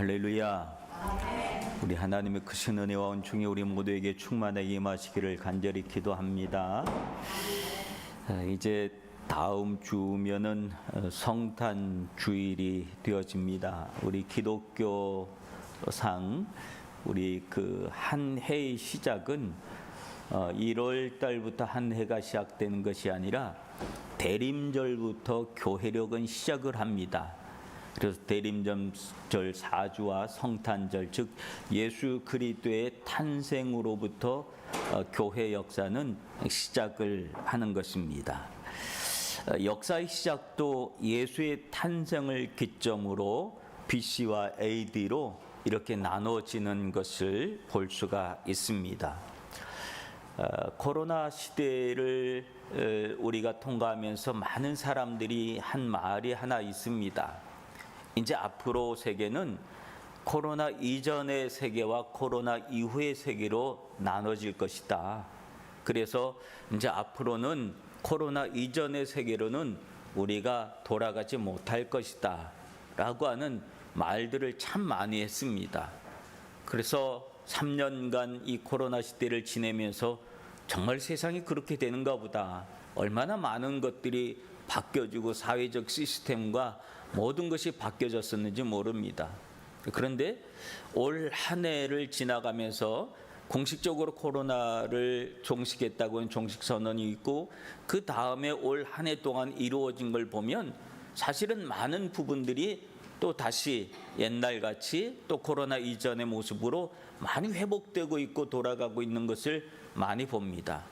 할렐루야. 우리 하나님의 크신 은혜와 은총이 우리 모두에게 충만하게 임하시기를 간절히 기도합니다. 아, 이제 다음 주면은 어, 성탄 주일이 되어집니다. 우리 기독교상 우리 그 한 해의 시작은 어, 1월 달부터 한 해가 시작되는 것이 아니라 대림절부터 교회력은 시작을 합니다. 그래서 대림절 사주와 성탄절 즉 예수 그리스도의 탄생으로부터 어, 교회 역사는 시작을 하는 것입니다. 어, 역사의 시작도 예수의 탄생을 기점으로 BC와 AD로 이렇게 나눠지는 것을 볼 수가 있습니다. 어, 코로나 시대를 어, 우리가 통과하면서 많은 사람들이 한 말이 하나 있습니다. 이제 앞으로 세계는 코로나 이전의 세계와 코로나 이후의 세계로 나눠질 것이다. 그래서 이제 앞으로는 코로나 이전의 세계로는 우리가 돌아가지 못할 것이다. 라고 하는 말들을 참 많이 했습니다. 그래서 3년간 이 코로나 시대를 지내면서 정말 세상이 그렇게 되는가 보다. 얼마나 많은 것들이 바뀌어지고 사회적 시스템과 모든 것이 바뀌어졌었는지 모릅니다. 그런데 올 한 해를 지나가면서 공식적으로 코로나를 종식했다고 하는 종식 선언이 있고 그 다음에 올 한 해 동안 이루어진 걸 보면 사실은 많은 부분들이 또 다시 옛날 같이 또 코로나 이전의 모습으로 많이 회복되고 있고 돌아가고 있는 것을 많이 봅니다.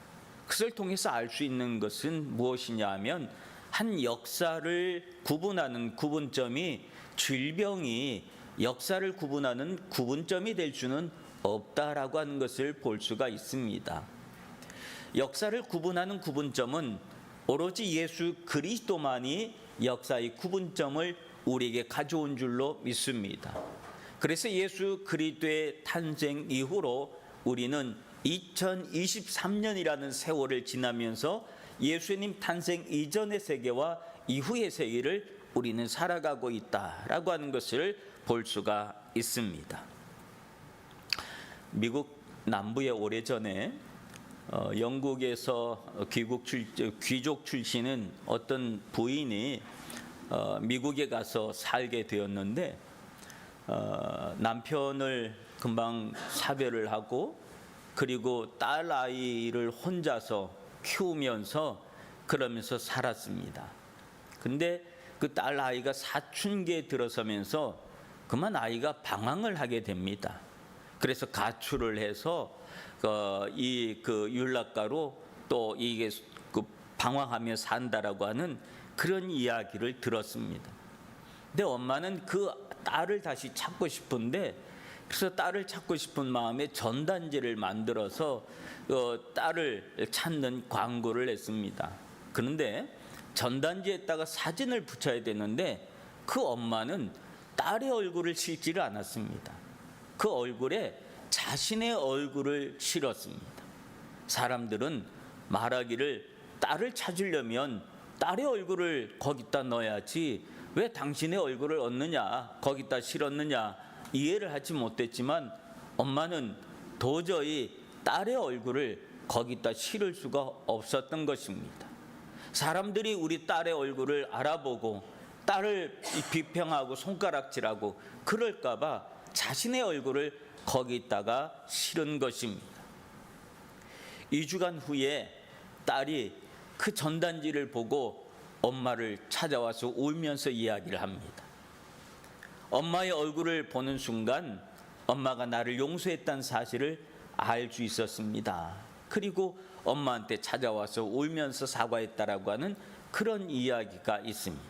그것을 통해서 알 수 있는 것은 무엇이냐 하면 한 역사를 구분하는 구분점이 질병이 역사를 구분하는 구분점이 될 수는 없다라고 하는 것을 볼 수가 있습니다. 역사를 구분하는 구분점은 오로지 예수 그리스도만이 역사의 구분점을 우리에게 가져온 줄로 믿습니다. 그래서 예수 그리스도의 탄생 이후로 우리는 2023년이라는 세월을 지나면서 예수님 탄생 이전의 세계와 이후의 세계를 우리는 살아가고 있다라고 하는 것을 볼 수가 있습니다. 미국 남부에 오래전에 어, 영국에서 귀국 출, 귀족 출신은 어떤 부인이 어, 미국에 가서 살게 되었는데 어, 남편을 금방 사별을 하고 그리고 딸 아이를 혼자서 키우면서 그러면서 살았습니다. 근데 그 딸 아이가 사춘기에 들어서면서 그만 아이가 방황을 하게 됩니다. 그래서 가출을 해서 어, 이그 율락가로 또 이게 그 방황하며 산다라고 하는 그런 이야기를 들었습니다. 근데 엄마는 그 딸을 다시 찾고 싶은데 그래서 딸을 찾고 싶은 마음에 전단지를 만들어서 어, 딸을 찾는 광고를 했습니다. 그런데 전단지에다가 사진을 붙여야 되는데 그 엄마는 딸의 얼굴을 실지를 않았습니다. 그 얼굴에 자신의 얼굴을 실었습니다. 사람들은 말하기를 딸을 찾으려면 딸의 얼굴을 거기다 넣어야지 왜 당신의 얼굴을 얻느냐 거기다 실었느냐 이해를 하지 못했지만 엄마는 도저히 딸의 얼굴을 거기다 실을 수가 없었던 것입니다. 사람들이 우리 딸의 얼굴을 알아보고 딸을 비평하고 손가락질하고 그럴까봐 자신의 얼굴을 거기다가 실은 것입니다. 2주간 후에 딸이 그 전단지를 보고 엄마를 찾아와서 울면서 이야기를 합니다. 엄마의 얼굴을 보는 순간 엄마가 나를 용서했다는 사실을 알 수 있었습니다. 그리고 엄마한테 찾아와서 울면서 사과했다라고 하는 그런 이야기가 있습니다.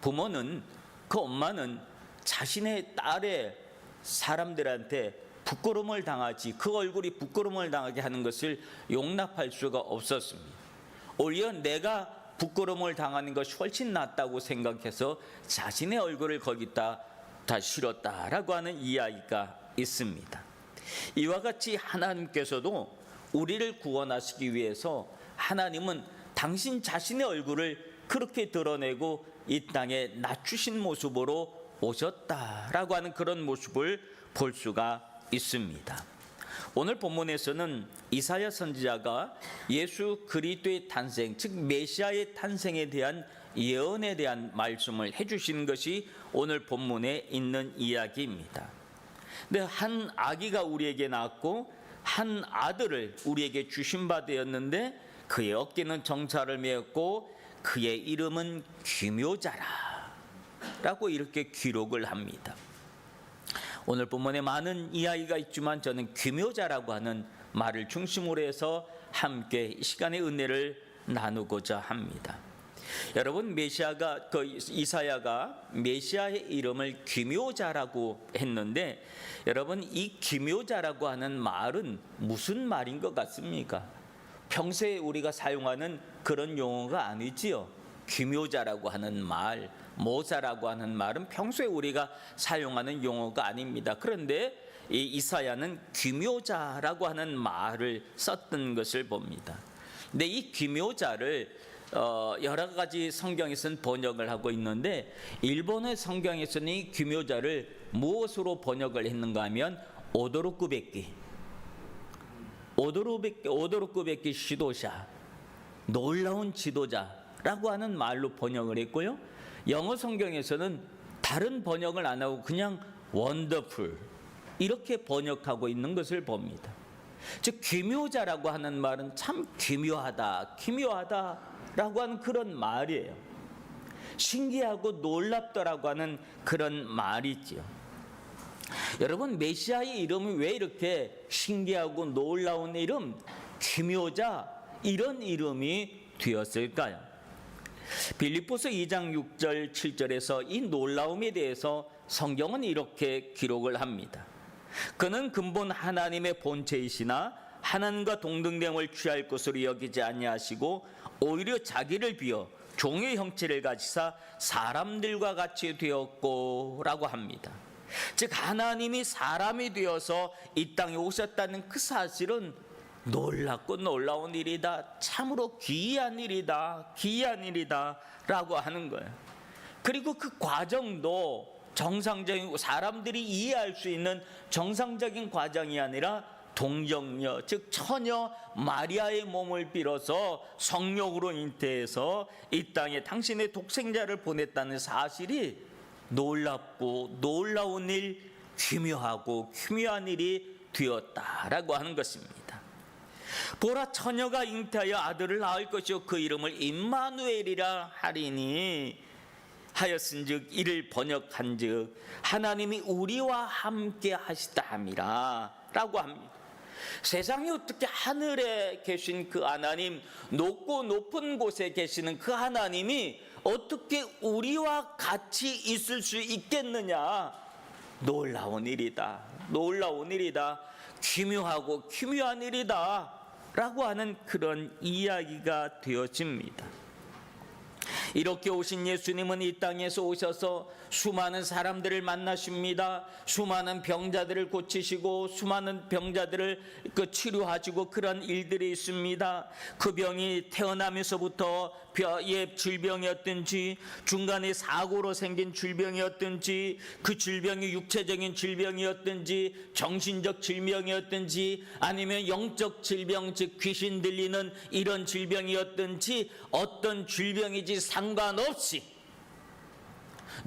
부모는 그 엄마는 자신의 딸의 사람들한테 부끄러움을 당하지 그 얼굴이 부끄러움을 당하게 하는 것을 용납할 수가 없었습니다. 오히려 내가 부끄러움을 당하는 것이 훨씬 낫다고 생각해서 자신의 얼굴을 거기다 다 실었다라고 하는 이야기가 있습니다. 이와 같이 하나님께서도 우리를 구원하시기 위해서 하나님은 당신 자신의 얼굴을 그렇게 드러내고 이 땅에 낮추신 모습으로 오셨다라고 하는 그런 모습을 볼 수가 있습니다. 오늘 본문에서는 이사야 선지자가 예수 그리스도의 탄생, 즉 메시아의 탄생에 대한 예언에 대한 말씀을 해 주신 것이 오늘 본문에 있는 이야기입니다. 근데 한 아기가 우리에게 낳았고 한 아들을 우리에게 주신 바 되었는데 그의 어깨는 정사를 메었고 그의 이름은 귀묘자라 라고 이렇게 기록을 합니다. 오늘 본문에 많은 이야기가 있지만 저는 귀묘자라고 하는 말을 중심으로 해서 함께 이 시간의 은혜를 나누고자 합니다. 여러분 메시아가 그 이사야가 메시아의 이름을 귀묘자라고 했는데 여러분 이 귀묘자라고 하는 말은 무슨 말인 것 같습니까? 평소에 우리가 사용하는 그런 용어가 아니지요. 귀묘자라고 하는 말, 모사라고 하는 말은 평소에 우리가 사용하는 용어가 아닙니다. 그런데 이 이사야는 귀묘자라고 하는 말을 썼던 것을 봅니다. 근데 이 귀묘자를 어, 여러 가지 성경에서는 번역을 하고 있는데 일본의 성경에서는 이 귀묘자를 무엇으로 번역을 했는가 하면 오도로쿠베키 오도로베키 오도로쿠베키 시도자 놀라운 지도자라고 하는 말로 번역을 했고요. 영어 성경에서는 다른 번역을 안 하고 그냥 원더풀 이렇게 번역하고 있는 것을 봅니다. 즉 기묘자라고 하는 말은 참 기묘하다, 기묘하다 라고 하는 그런 말이에요. 신기하고 놀랍다라고 하는 그런 말이지요. 여러분 메시아의 이름이 왜 이렇게 신기하고 놀라운 이름, 기묘자 이런 이름이 되었을까요? 빌립보서 2장 6절 7절에서 이 놀라움에 대해서 성경은 이렇게 기록을 합니다. 그는 근본 하나님의 본체이시나 하나님과 동등됨을 취할 것으로 여기지 아니하시고 오히려 자기를 비어 종의 형체를 가지사 사람들과 같이 되었고라고 합니다. 즉 하나님이 사람이 되어서 이 땅에 오셨다는 그 사실은 놀랍고 놀라운 일이다. 참으로 귀한 일이다. 귀한 일이다라고 하는 거예요. 그리고 그 과정도 정상적인 사람들이 이해할 수 있는 정상적인 과정이 아니라 동정녀 즉 처녀 마리아의 몸을 빌어서 성령으로 잉태해서 이 땅에 당신의 독생자를 보냈다는 사실이 놀랍고 놀라운 일 기묘하고 기묘한 일이 되었다라고 하는 것입니다. 보라 처녀가 잉태하여 아들을 낳을 것이요 그 이름을 임마누엘이라 하리니 하였은즉 이를 번역한즉 하나님이 우리와 함께 하시다 함이라라고 합니다. 세상에 어떻게 하늘에 계신 그 하나님, 높고 높은 곳에 계시는 그 하나님이 어떻게 우리와 같이 있을 수 있겠느냐? 놀라운 일이다. 놀라운 일이다. 기묘하고 기묘한 일이다. 라고 하는 그런 이야기가 되어집니다. 이렇게 오신 예수님은 이 땅에서 오셔서 수많은 사람들을 만나십니다. 수많은 병자들을 고치시고 수많은 병자들을 그 치료하시고 그런 일들이 있습니다. 그 병이 태어나면서부터 뼈의 질병이었든지 중간에 사고로 생긴 질병이었든지 그 질병이 육체적인 질병이었든지 정신적 질병이었든지 아니면 영적 질병 즉 귀신 들리는 이런 질병이었든지 어떤 질병이지 상관없이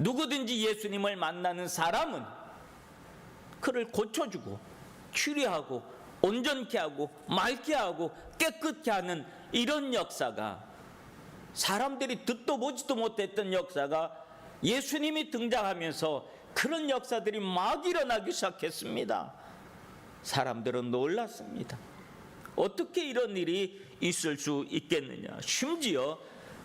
누구든지 예수님을 만나는 사람은 그를 고쳐주고 치료하고 온전케 하고 맑게 하고 깨끗게 하는 이런 역사가 사람들이 듣도 보지도 못했던 역사가 예수님이 등장하면서 그런 역사들이 막 일어나기 시작했습니다. 사람들은 놀랐습니다. 어떻게 이런 일이 있을 수 있겠느냐? 심지어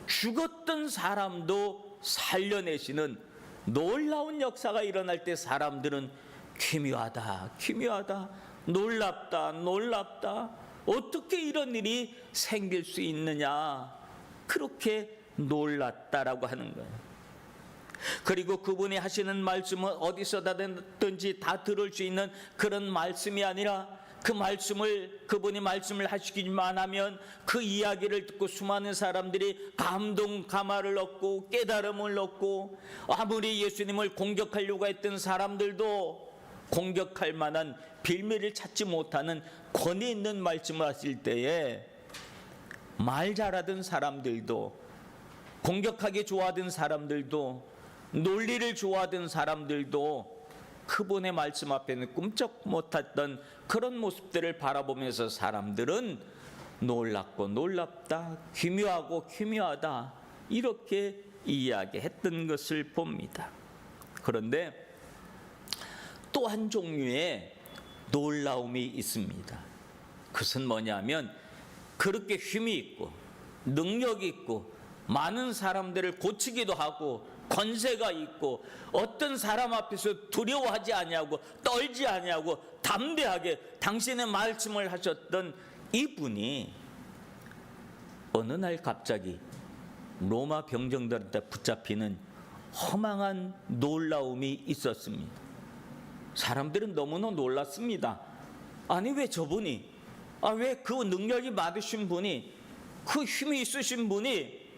죽었던 사람도 살려내시는 놀라운 역사가 일어날 때 사람들은 기묘하다, 기묘하다, 놀랍다, 놀랍다. 어떻게 이런 일이 생길 수 있느냐? 그렇게 놀랐다라고 하는 거예요. 그리고 그분이 하시는 말씀은 어디서다든지 다 들을 수 있는 그런 말씀이 아니라 그 말씀을 그분이 말씀을 하시기만 하면 그 이야기를 듣고 수많은 사람들이 감동 감화를 얻고 깨달음을 얻고 아무리 예수님을 공격하려고 했던 사람들도 공격할 만한 빌미를 찾지 못하는 권위 있는 말씀을 하실 때에 말 잘하던 사람들도 공격하기 좋아하던 사람들도 논리를 좋아하던 사람들도 그분의 말씀 앞에는 꿈쩍 못했던 그런 모습들을 바라보면서 사람들은 놀랍고 놀랍다, 기묘하고 기묘하다 이렇게 이야기했던 것을 봅니다. 그런데 또 한 종류의 놀라움이 있습니다. 그것은 뭐냐면 그렇게 힘이 있고 능력이 있고 많은 사람들을 고치기도 하고 권세가 있고 어떤 사람 앞에서 두려워하지 아니하고 떨지 아니하고 담대하게 당신의 말씀을 하셨던 이분이 어느 날 갑자기 로마 병정들한테 붙잡히는 허망한 놀라움이 있었습니다. 사람들은 너무나 놀랐습니다. 아니 왜 저분이 아 왜 그 능력이 많으신 분이 그 힘이 있으신 분이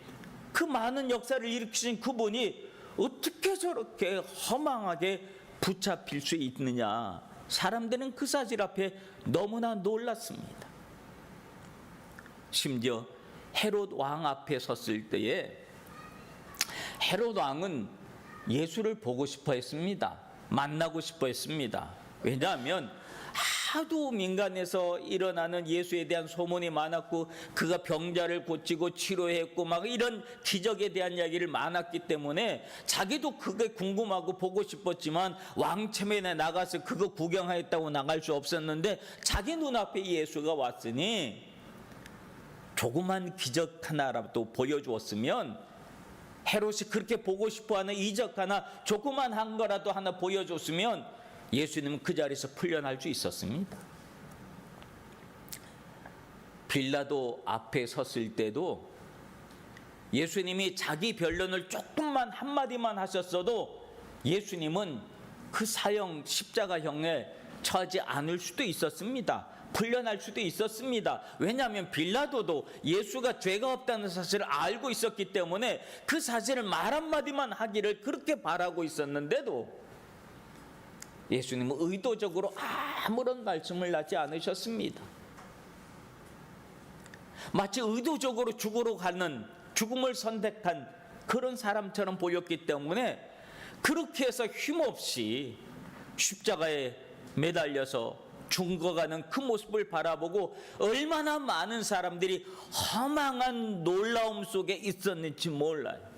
그 많은 역사를 일으키신 그분이 어떻게 저렇게 허망하게 붙잡힐 수 있느냐 사람들은 그 사실 앞에 너무나 놀랐습니다. 심지어 헤롯 왕 앞에 섰을 때에 헤롯 왕은 예수를 보고 싶어 했습니다. 만나고 싶어 했습니다. 왜냐하면 하도 민간에서 일어나는 예수에 대한 소문이 많았고 그가 병자를 고치고 치료했고 막 이런 기적에 대한 이야기를 많았기 때문에 자기도 그게 궁금하고 보고 싶었지만 왕체면에 나가서 그거 구경하였다고 나갈 수 없었는데 자기 눈앞에 예수가 왔으니 조그만 기적 하나라도 보여주었으면 헤롯이 그렇게 보고 싶어하는 이적 하나 조그만 한 거라도 하나 보여줬으면 예수님은 그 자리에서 풀려날 수 있었습니다. 빌라도 앞에 섰을 때도 예수님이 자기 변론을 조금만 한마디만 하셨어도 예수님은 그 사형 십자가형에 처하지 않을 수도 있었습니다. 풀려날 수도 있었습니다. 왜냐하면 빌라도도 예수가 죄가 없다는 사실을 알고 있었기 때문에 그 사실을 말 한마디만 하기를 그렇게 바라고 있었는데도 예수님은 의도적으로 아무런 말씀을 하지 않으셨습니다. 마치 의도적으로 죽으러 가는 죽음을 선택한 그런 사람처럼 보였기 때문에 그렇게 해서 힘없이 십자가에 매달려서 죽어가는 그 모습을 바라보고 얼마나 많은 사람들이 허망한 놀라움 속에 있었는지 몰라요.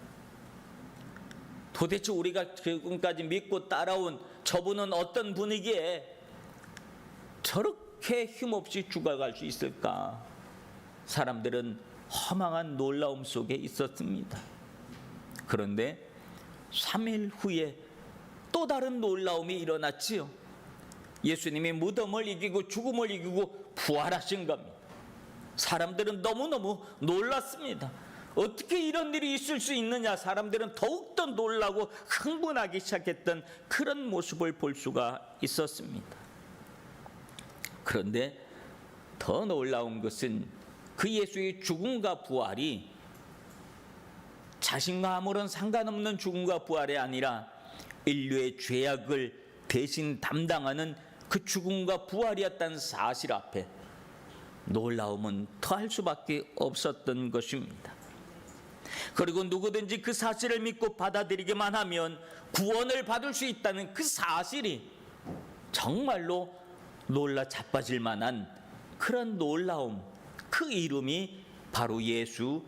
도대체 우리가 지금까지 믿고 따라온 저분은 어떤 분이기에 저렇게 힘없이 죽어갈 수 있을까? 사람들은 허망한 놀라움 속에 있었습니다. 그런데 3일 후에 또 다른 놀라움이 일어났지요. 예수님이 무덤을 이기고 죽음을 이기고 부활하신 겁니다. 사람들은 너무너무 놀랐습니다. 어떻게 이런 일이 있을 수 있느냐 사람들은 더욱더 놀라고 흥분하기 시작했던 그런 모습을 볼 수가 있었습니다. 그런데 더 놀라운 것은 그 예수의 죽음과 부활이 자신과 아무런 상관없는 죽음과 부활이 아니라 인류의 죄악을 대신 담당하는 그 죽음과 부활이었다는 사실 앞에 놀라움은 더할 수밖에 없었던 것입니다. 그리고 누구든지 그 사실을 믿고 받아들이기만 하면 구원을 받을 수 있다는 그 사실이 정말로 놀라 자빠질 만한 그런 놀라움, 그 이름이 바로 예수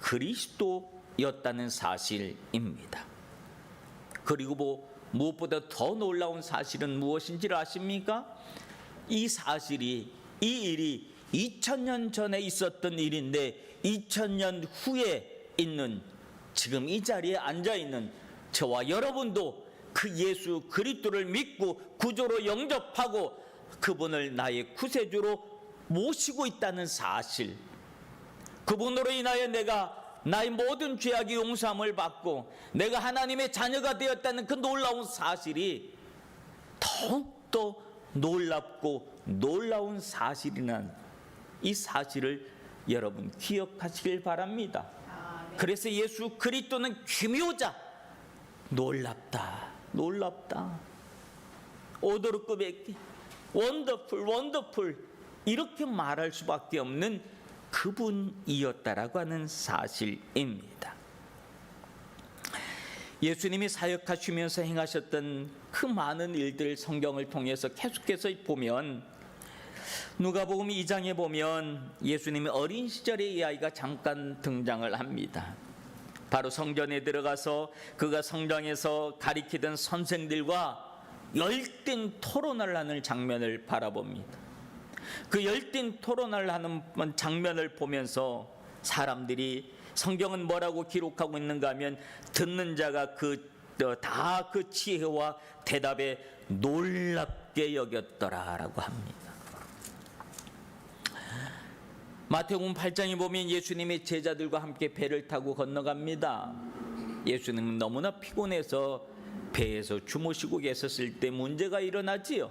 그리스도였다는 사실입니다. 그리고 뭐 무엇보다 더 놀라운 사실은 무엇인지를 아십니까? 이 사실이 이 일이 2000년 전에 있었던 일인데 2000년 후에 있는 지금 이 자리에 앉아 있는 저와 여러분도 그 예수 그리스도를 믿고 구조로 영접하고 그분을 나의 구세주로 모시고 있다는 사실. 그분으로 인하여 내가 나의 모든 죄악이 용서함을 받고 내가 하나님의 자녀가 되었다는 그 놀라운 사실이 더욱더 놀랍고 놀라운 사실이란 이 사실을 여러분 기억하시길 바랍니다. 그래서 예수 그리스도는 기묘자. 놀랍다. 놀랍다. 오도르급의 원더풀 원더풀 이렇게 말할 수밖에 없는 그분이었다라고 하는 사실입니다. 예수님이 사역하시면서 행하셨던 그 많은 일들 성경을 통해서 계속해서 보면 누가복음 2장에 보면 예수님이 어린 시절의 이 아이가 잠깐 등장을 합니다. 바로 성전에 들어가서 그가 성당에서 가리키던 선생들과 열띤 토론을 하는 장면을 바라봅니다. 그 열띤 토론을 하는 장면을 보면서 사람들이 성경은 뭐라고 기록하고 있는가 하면 듣는 자가 그 다그 지혜와 대답에 놀랍게 여겼더라라고 합니다. 마태복음 8장에 보면 예수님이 제자들과 함께 배를 타고 건너갑니다. 예수님은 너무나 피곤해서 배에서 주무시고 계셨을 때 문제가 일어나지요.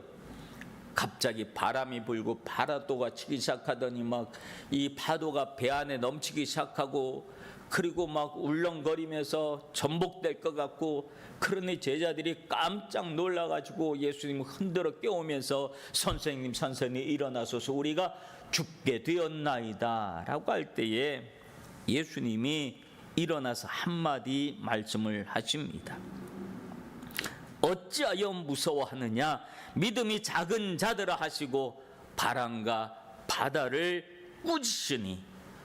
갑자기 바람이 불고 파도가 치기 시작하더니 막 이 파도가 배 안에 넘치기 시작하고 그리고 막 울렁거리면서 전복될 것 같고 그러니 제자들이 깜짝 놀라가지고 예수님 흔들어 깨우면서 선생님 선생님 일어나소서 우리가 죽게 되었나이다 라고 할 때에 예수님이 일어나서 한마디 말씀을 하십니다. 어찌하여 무서워하느냐 믿음이 작은 자들아 하시고 바람과 바다를 꾸짖으니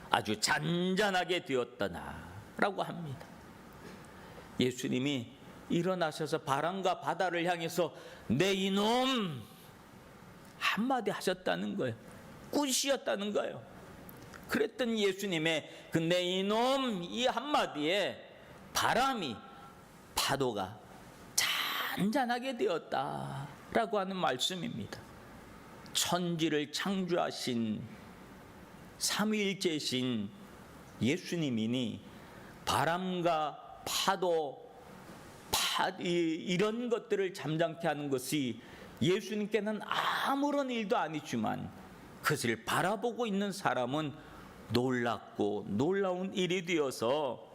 아주 잔잔하게 되었더나라고 합니다. 예수님이 일어나셔서 바람과 바다를 향해서 내 이놈 한마디 하셨다는 거예요. 꾸짖었다는 거예요. 그랬던 예수님의 그 내 이놈 이 한마디에 바람이 파도가 잔잔하게 되었다라고 하는 말씀입니다. 천지를 창조하신 삼위일체신 예수님이니 바람과 파도 파, 이, 이런 것들을 잠잠케 하는 것이 예수님께는 아무런 일도 아니지만 그것을 바라보고 있는 사람은 놀랍고 놀라운 일이 되어서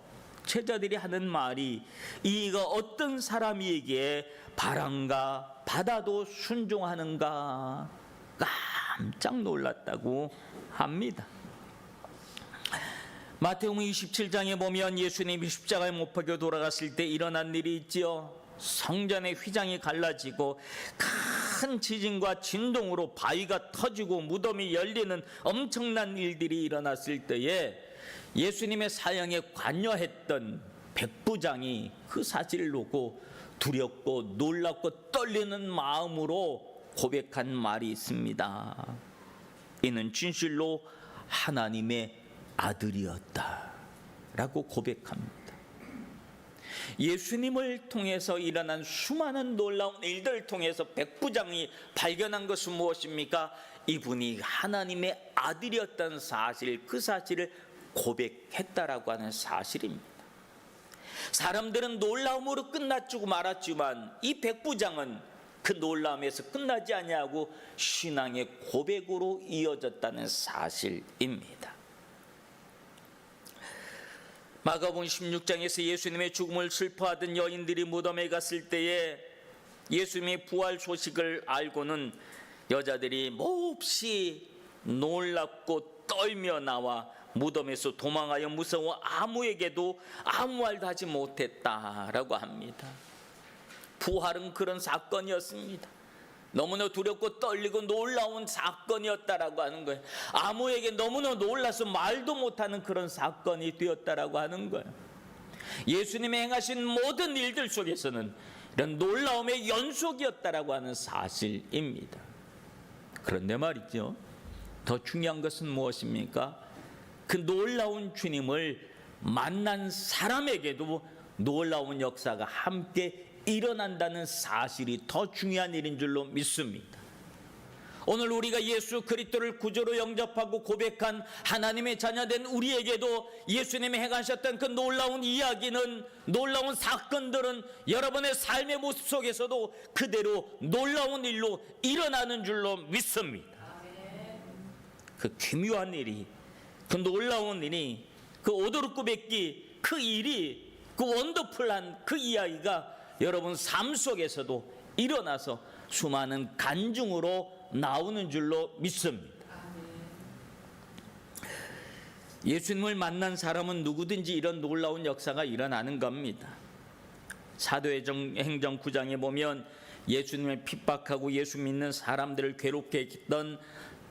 제자들이 하는 말이 이가 어떤 사람이기에 바람과 바다도 순종하는가 깜짝 놀랐다고 합니다. 마태복음 27장에 보면 예수님이 십자가에 못 박혀 돌아갔을 때 일어난 일이 있지요. 성전의 휘장이 갈라지고 큰 지진과 진동으로 바위가 터지고 무덤이 열리는 엄청난 일들이 일어났을 때에 예수님의 사형에 관여했던 백부장이 그 사실을 놓고 두렵고 놀랍고 떨리는 마음으로 고백한 말이 있습니다. 이는 진실로 하나님의 아들이었다. 라고 고백합니다. 예수님을 통해서 일어난 수많은 놀라운 일들을 통해서 백부장이 발견한 것은 무엇입니까? 이분이 하나님의 아들이었다는 사실, 그 사실을 고백했다라고 하는 사실입니다. 사람들은 놀라움으로 끝났고 말았지만 이 백부장은 그 놀라움에서 끝나지 아니하고 신앙의 고백으로 이어졌다는 사실입니다. 마가복음 16장에서 예수님의 죽음을 슬퍼하던 여인들이 무덤에 갔을 때에 예수님의 부활 소식을 알고는 여자들이 몹시 놀랍고 떨며 나와 무덤에서 도망하여 무서워 아무에게도 아무 말도 하지 못했다라고 합니다. 부활은 그런 사건이었습니다. 너무나 두렵고 떨리고 놀라운 사건이었다라고 하는 거예요. 아무에게 너무나 놀라서 말도 못하는 그런 사건이 되었다라고 하는 거예요. 예수님이 행하신 모든 일들 속에서는 이런 놀라움의 연속이었다라고 하는 사실입니다. 그런데 말이죠. 더 중요한 것은 무엇입니까? 그 놀라운 주님을 만난 사람에게도 놀라운 역사가 함께 일어난다는 사실이 더 중요한 일인 줄로 믿습니다. 오늘 우리가 예수 그리스도를 구조로 영접하고 고백한 하나님의 자녀된 우리에게도 예수님이 행하셨던 그 놀라운 이야기는 놀라운 사건들은 여러분의 삶의 모습 속에서도 그대로 놀라운 일로 일어나는 줄로 믿습니다. 그 기묘한 일이 그 놀라운 일이 그 오도르크 뱉기 그 일이 그 원더풀한 그 이야기가 여러분 삶 속에서도 일어나서 수많은 간증으로 나오는 줄로 믿습니다. 예수님을 만난 사람은 누구든지 이런 놀라운 역사가 일어나는 겁니다. 사도행전 9장에 보면 예수님을 핍박하고 예수 믿는 사람들을 괴롭게 했던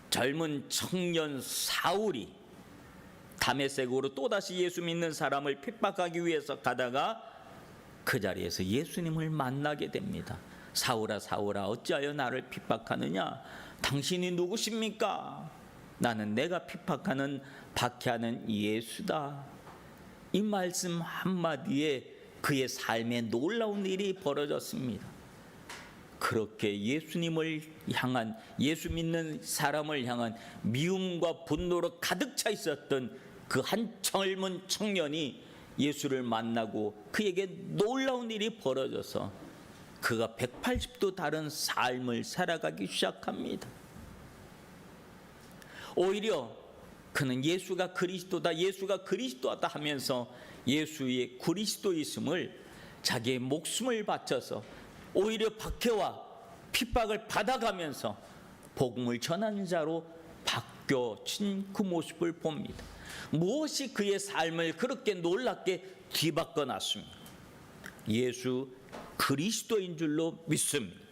젊은 청년 사울이 담에색으로 또다시 예수 믿는 사람을 핍박하기 위해서 가다가 그 자리에서 예수님을 만나게 됩니다. 사울아 사울아 어찌하여 나를 핍박하느냐? 당신이 누구십니까? 나는 내가 핍박하는 박해하는 예수다. 이 말씀 한마디에 그의 삶에 놀라운 일이 벌어졌습니다. 그렇게 예수님을 향한 예수 믿는 사람을 향한 미움과 분노로 가득 차 있었던 그 한 젊은 청년이 예수를 만나고 그에게 놀라운 일이 벌어져서 그가 180도 다른 삶을 살아가기 시작합니다. 오히려 그는 예수가 그리스도다, 예수가 그리스도다 하면서 예수의 그리스도이심을 자기의 목숨을 바쳐서 오히려 박해와 핍박을 받아가면서 복음을 전하는 자로 바뀌어진 그 모습을 봅니다. 무엇이 그의 삶을 그렇게 놀랍게 뒤바꿔 놨습니까? 예수 그리스도인 줄로 믿습니다.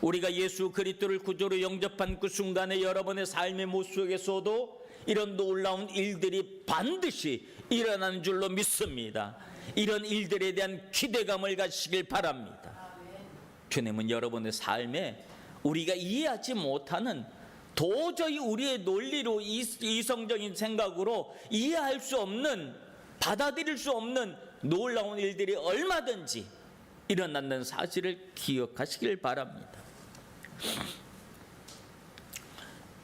우리가 예수 그리스도를 구조로 영접한 그 순간에 여러분의 삶의 모습 속에서도 이런 놀라운 일들이 반드시 일어나는 줄로 믿습니다. 이런 일들에 대한 기대감을 가지시길 바랍니다. 주님은 여러분의 삶에 우리가 이해하지 못하는 도저히 우리의 논리로 이성적인 생각으로 이해할 수 없는 받아들일 수 없는 놀라운 일들이 얼마든지 일어난다는 사실을 기억하시길 바랍니다.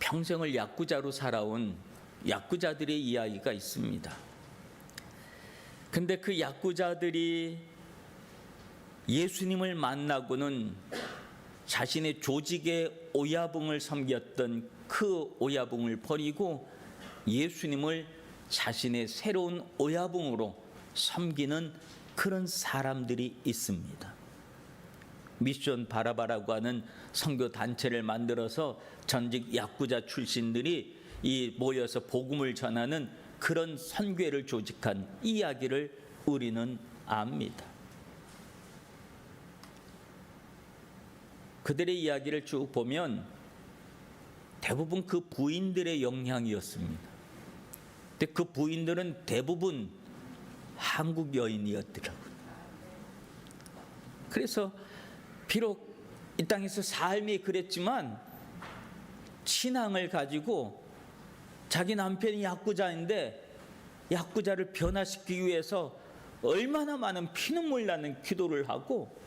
평생을 야구자로 살아온 야구자들의 이야기가 있습니다. 근데 그 야구자들이 예수님을 만나고는 자신의 조직의 오야붕을 섬겼던 그 오야붕을 버리고 예수님을 자신의 새로운 오야붕으로 섬기는 그런 사람들이 있습니다. 미션 바라바라고 하는 선교 단체를 만들어서 전직 야구자 출신들이 이 모여서 복음을 전하는 그런 선교회를 조직한 이야기를 우리는 압니다. 그들의 이야기를 쭉 보면 대부분 그 부인들의 영향이었습니다. 근데 그 부인들은 대부분 한국 여인이었더라고요. 그래서 비록 이 땅에서 삶이 그랬지만 신앙을 가지고 자기 남편이 약구자인데 약구자를 변화시키기 위해서 얼마나 많은 피눈물 나는 기도를 하고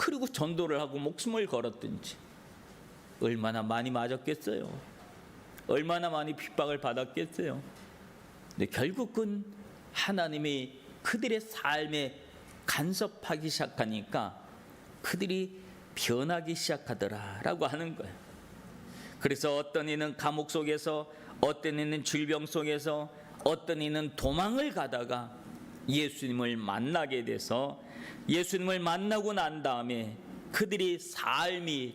그리고 전도를 하고 목숨을 걸었든지 얼마나 많이 맞았겠어요. 얼마나 많이 핍박을 받았겠어요. 근데 결국은 하나님이 그들의 삶에 간섭하기 시작하니까 그들이 변하기 시작하더라라고 하는 거예요. 그래서 어떤 이는 감옥 속에서 어떤 이는 질병 속에서 어떤 이는 도망을 가다가 예수님을 만나게 돼서 예수님을 만나고 난 다음에 그들이 삶이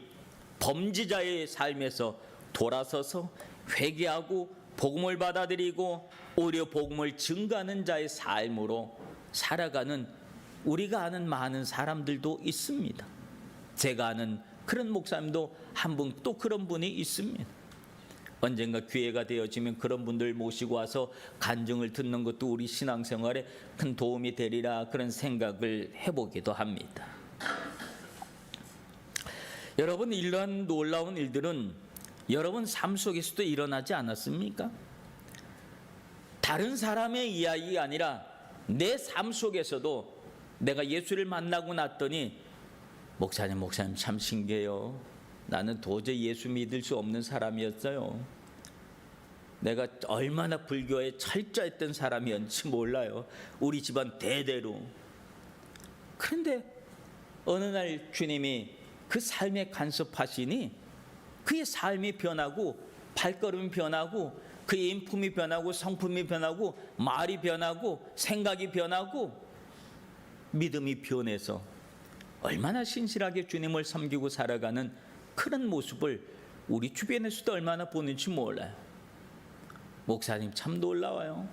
범죄자의 삶에서 돌아서서 회개하고 복음을 받아들이고 오히려 복음을 증가하는 자의 삶으로 살아가는 우리가 아는 많은 사람들도 있습니다. 제가 아는 그런 목사님도 한 분 또 그런 분이 있습니다. 언젠가 기회가 되어지면 그런 분들 모시고 와서 간증을 듣는 것도 우리 신앙생활에 큰 도움이 되리라 그런 생각을 해보기도 합니다. 여러분 이러한 놀라운 일들은 여러분 삶 속에서도 일어나지 않았습니까? 다른 사람의 이야기가 아니라 내 삶 속에서도 내가 예수를 만나고 났더니 목사님 목사님 참 신기해요. 나는 도저히 예수 믿을 수 없는 사람이었어요. 내가 얼마나 불교에 철저했던 사람이었는지 몰라요. 우리 집안 대대로. 그런데 어느 날 주님이 그 삶에 간섭하시니 그의 삶이 변하고 발걸음이 변하고 그의 인품이 변하고 성품이 변하고 말이 변하고 생각이 변하고 믿음이 변해서 얼마나 신실하게 주님을 섬기고 살아가는 그런 모습을 우리 주변에서도 얼마나 보는지 몰라요. 목사님 참 놀라워요.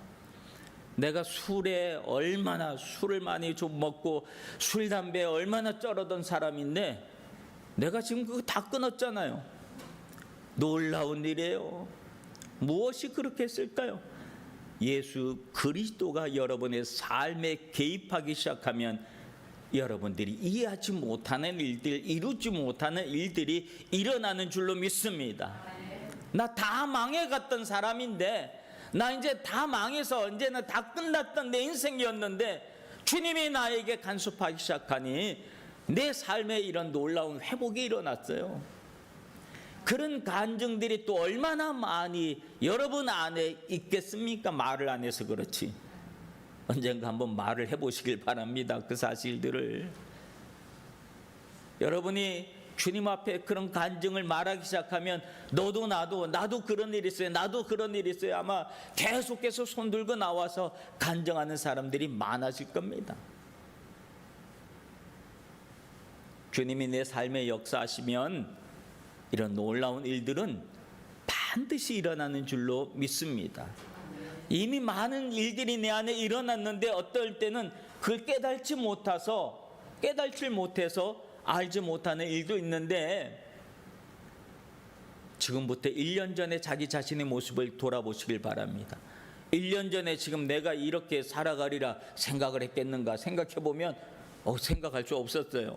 내가 술에 얼마나 술을 많이 좀 먹고 술 담배에 얼마나 쩔어던 사람인데 내가 지금 그거 다 끊었잖아요. 놀라운 일이에요. 무엇이 그렇게 했을까요? 예수 그리스도가 여러분의 삶에 개입하기 시작하면 여러분들이 이해하지 못하는 일들, 이루지 못하는 일들이 일어나는 줄로 믿습니다. 나 다 망해갔던 사람인데, 나 이제 다 망해서 이제는 다 끝났던 내 인생이었는데, 주님이 나에게 간섭하기 시작하니 내 삶에 이런 놀라운 회복이 일어났어요. 그런 간증들이 또 얼마나 많이 여러분 안에 있겠습니까? 말을 안 해서 그렇지. 언젠가 한번 말을 해보시길 바랍니다. 그 사실들을. 여러분이 주님 앞에 그런 간증을 말하기 시작하면 너도 나도 나도 그런 일 있어요. 나도 그런 일 있어요. 아마 계속해서 손 들고 나와서 간증하는 사람들이 많아질 겁니다. 주님이 내 삶에 역사하시면 이런 놀라운 일들은 반드시 일어나는 줄로 믿습니다. 이미 많은 일들이 내 안에 일어났는데 어떨 때는 그걸 깨달지 못해서 깨달지 못해서 알지 못하는 일도 있는데 지금부터 1년 전에 자기 자신의 모습을 돌아보시길 바랍니다. 1년 전에 지금 내가 이렇게 살아가리라 생각을 했겠는가 생각해 보면 어, 생각할 수 없었어요.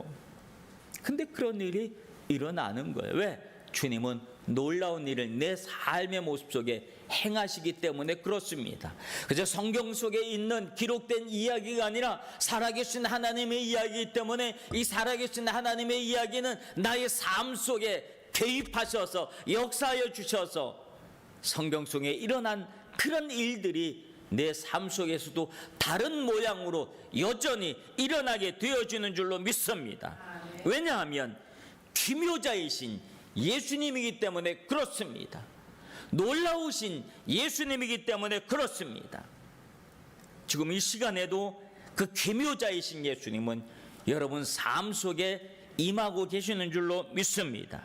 근데 그런 일이 일어나는 거예요. 왜? 주님은 놀라운 일을 내 삶의 모습 속에 행하시기 때문에 그렇습니다. 그저 성경 속에 있는 기록된 이야기가 아니라 살아계신 하나님의 이야기이기 때문에 이 살아계신 하나님의 이야기는 나의 삶 속에 개입하셔서 역사하여 주셔서 성경 속에 일어난 그런 일들이 내 삶 속에서도 다른 모양으로 여전히 일어나게 되어지는 줄로 믿습니다. 왜냐하면 기묘자이신 예수님이기 때문에 그렇습니다. 놀라우신 예수님이기 때문에 그렇습니다. 지금 이 시간에도 그 기묘자이신 예수님은 여러분 삶 속에 임하고 계시는 줄로 믿습니다.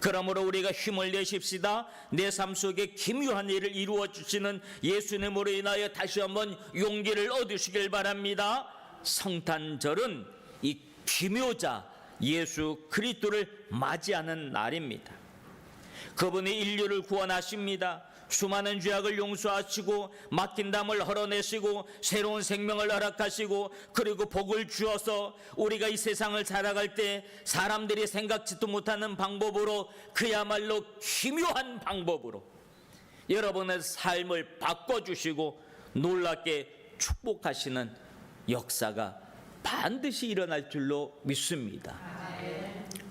그러므로 우리가 힘을 내십시다. 내 삶 속에 기묘한 일을 이루어 주시는 예수님으로 인하여 다시 한번 용기를 얻으시길 바랍니다. 성탄절은 이 기묘자 예수 그리스도를 맞이하는 날입니다. 그분이 인류를 구원하십니다. 수많은 죄악을 용서하시고 막힌 담을 헐어내시고 새로운 생명을 허락하시고 그리고 복을 주어서 우리가 이 세상을 살아갈 때 사람들이 생각지도 못하는 방법으로 그야말로 기묘한 방법으로 여러분의 삶을 바꿔주시고 놀랍게 축복하시는 역사가 반드시 일어날 줄로 믿습니다.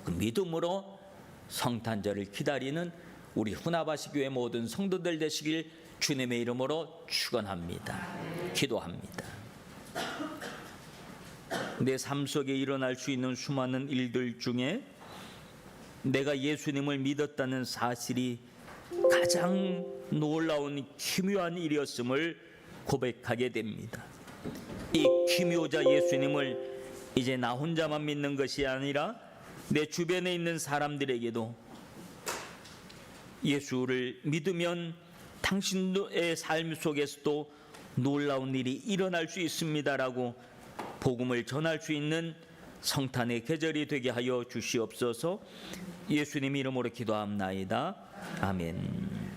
그 믿음으로 성탄절을 기다리는 우리 후나바시 교회 모든 성도들 되시길 주님의 이름으로 축원합니다. 기도합니다. 내 삶 속에 일어날 수 있는 수많은 일들 중에 내가 예수님을 믿었다는 사실이 가장 놀라운 기묘한 일이었음을 고백하게 됩니다. 이 기묘자 예수님을 이제 나 혼자만 믿는 것이 아니라 내 주변에 있는 사람들에게도 예수를 믿으면 당신의 삶 속에서도 놀라운 일이 일어날 수 있습니다라고 복음을 전할 수 있는 성탄의 계절이 되게 하여 주시옵소서 예수님 이름으로 기도합나이다. 아멘.